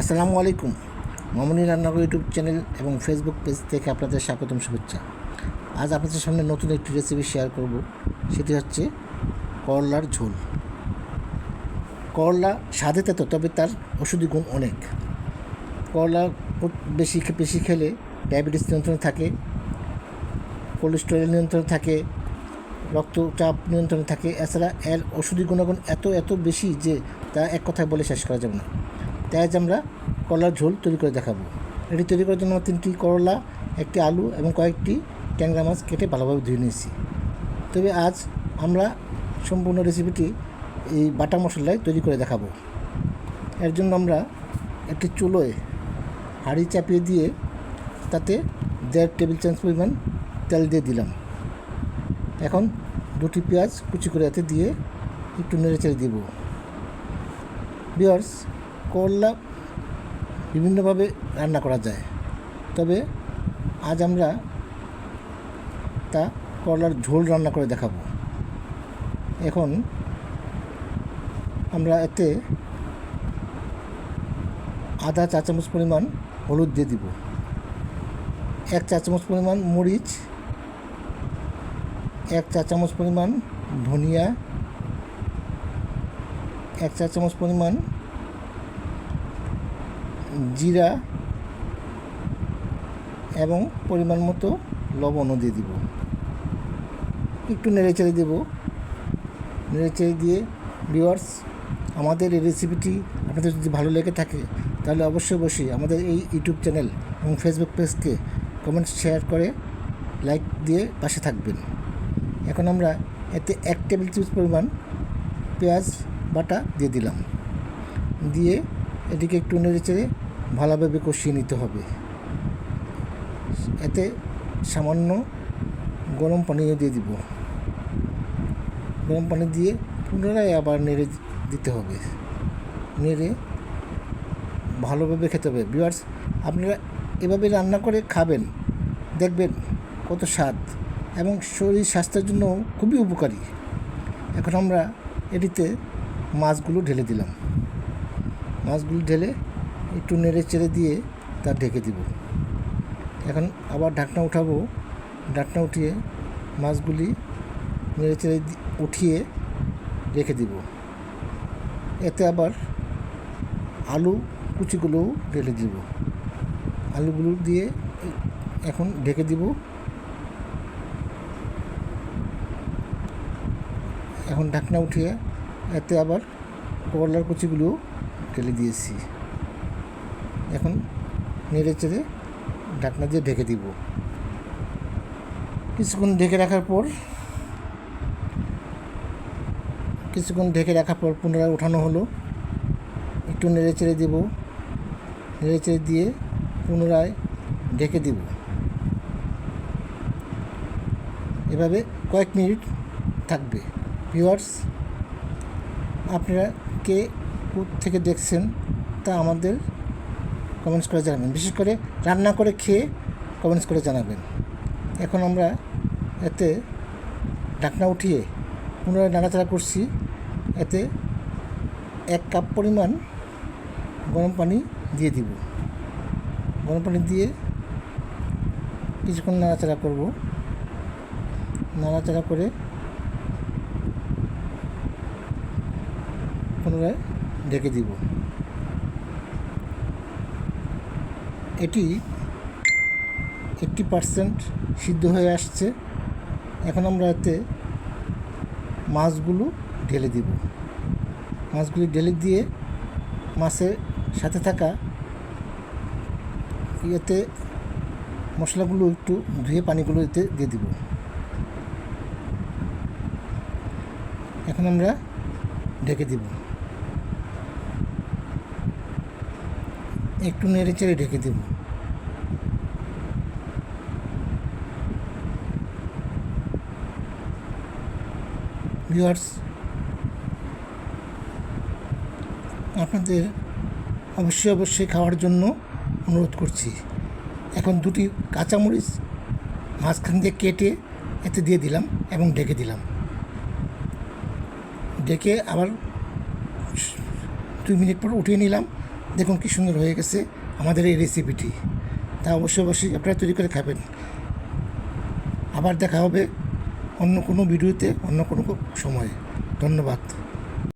আসসালামু আলাইকুম। মামনি রান্নাঘর ইউটিউব চ্যানেল এবং ফেসবুক পেজ থেকে আপনাদের স্বাগতম শুভেচ্ছা। আজ আপনাদের সামনে নতুন একটি রেসিপি শেয়ার করব। সেটি হচ্ছে করলার ঝোল। করলা স্বাদে তো তবে তার ওষুধি গুণ অনেক। করলা বেশি বেশি খেলে ডায়াবেটিস নিয়ন্ত্রণে থাকে কোলেস্টেরল নিয়ন্ত্রণে থাকে, রক্তচাপ নিয়ন্ত্রণে থাকে। এছাড়া এর ওষুধি গুণাগুণ এত এত বেশি যে তা এক কথায় বলে শেষ করা যাবে না। তাই আজ আমরা করলার ঝোল তৈরি করে দেখাবো। এটি তৈরি করার জন্য আমরা তিনটি করলা, একটি আলু এবং কয়েকটি ট্যাংরা মাছ কেটে ভালোভাবে ধুয়ে নিয়েছি। তবে আজ আমরা সম্পূর্ণ রেসিপিটি এই বাটা মশলায় তৈরি করে দেখাবো। এর জন্য আমরা একটি চুলোয় হাঁড়ি চাপিয়ে দিয়ে তাতে দেড় টেবিল চামচ পরিমাণ তেল দিয়ে দিলাম। এখন দুটি পেঁয়াজ কুচি করে এতে দিয়ে একটু নেড়ে চেড়ে দিব। বিয়ার্স করলা, বিভিন্নভাবে রান্না করা যায়। তবে আজ আমরা তা করলার ঝোল রান্না করে দেখাবো। এখন আমরা এতে আধা চা চামচ পরিমাণ হলুদ দিয়ে দিব। এক চা চামচ পরিমাণ মরিচ, এক চা চামচ পরিমাণ ধনিয়া, এক চা চামচ পরিমাণ জিরা এবং পরিমাণ মতো লবণও দিয়ে দিব। একটু নেড়ে চেড়ে দেব। নেড়ে চেড়ে দিয়ে ভিওয়ার্স আমাদের এই রেসিপিটি আপনাদের যদি ভালো লেগে থাকে, তাহলে অবশ্যই অবশ্যই আমাদের এই ইউটিউব চ্যানেল এবং ফেসবুক পেজকে কমেন্ট শেয়ার করে লাইক দিয়ে পাশে থাকবেন। এখন আমরা এতে এক টেবিল চামচ পরিমাণ পেঁয়াজ বাটা দিয়ে দিলাম। দিয়ে এটিকে একটু নেড়ে চেড়ে ভালোভাবে কষিয়ে নিতে হবে। এতে সামান্য গরম পানিও দিয়ে দিব। গরম পানি দিয়ে পুনরায় আবার নেড়ে দিতে হবে। নেড়ে ভালোভাবে খেতে হবে। বিয়ার্স আপনারা এভাবে রান্না করে খাবেন, দেখবেন কত স্বাদ এবং শরীর স্বাস্থ্যের জন্য খুবই উপকারী। এখন আমরা এটিতে মাছগুলো ঢেলে দিলাম। মাছগুলো ঢেলে একটু নেড়ে চেড়ে দিয়ে তা ঢেকে দিব। এখন আবার ঢাকনা উঠাবো। ঢাকনা উঠিয়ে মাছগুলি নেড়ে চেড়ে উঠিয়ে রেখে দিব। এতে আবার আলু কুচিগুলোও ঢেলে দিব। আলুগুলো দিয়ে এখন ঢেকে দিব। এখন ঢাকনা উঠিয়ে এতে আবার করলার কুচিগুলো ঢেলে দিয়েছি। এখন নেড়ে চেড়ে ঢাকনা দিয়ে ঢেকে দিব। কিছুক্ষণ ঢেকে রাখার পর, কিছুক্ষণ ঢেকে রাখার পর পুনরায় ওঠানো হলো। একটু নেড়ে চেড়ে দেবো। নেড়ে চেড়ে দিয়ে পুনরায় ঢেকে দিব। এভাবে কয়েক মিনিট থাকবে। ভিউয়ার্স, আপনারা কে থেকে দেখছেন তা আমাদের কমেন্টস করে জানাবেন। বিশেষ করে রান্না করে খেয়ে কমেন্টস করে জানাবেন। এখন আমরা এতে ঢাকনা উঠিয়ে পুনরায় নাড়াচাড়া করছি। এতে এক কাপ পরিমাণ গরম পানি দিয়ে দিব। গরম পানি দিয়ে কিছুক্ষণ নাড়াচাড়া করব। নাড়াচাড়া করে পুনরায় ঢেকে দিব। এটি এইটটি পারসেন্ট সিদ্ধ হয়ে আসছে। এখন আমরা এতে মাছগুলো ঢেলে দিব। মাছগুলি ঢেলে দিয়ে মাছের সাথে থাকা ইয়েতে মশলাগুলো একটু ধুয়ে পানিগুলো এতে দিয়ে দিব। এখন আমরা ঢেকে দিব। একটু নেড়ে চেড়ে ঢেকে দেব। ভিউয়ার্স, আপনাদের অবশ্যই অবশ্যই খাওয়ার জন্য অনুরোধ করছি। এখন দুটি কাঁচামরিচ মাঝখান দিয়ে কেটে এতে দিয়ে দিলাম এবং ঢেকে দিলাম। ডেকে আবার দুই মিনিট পর উঠিয়ে নিলাম। দেখুন কী সুন্দর হয়ে গেছে আমাদের এই রেসিপিটি তা অবশ্যই অবশ্যই আপনারা তৈরি করে খাবেন। আবার দেখা হবে অন্য কোনো ভিডিওতে অন্য কোনো সময়ে। ধন্যবাদ।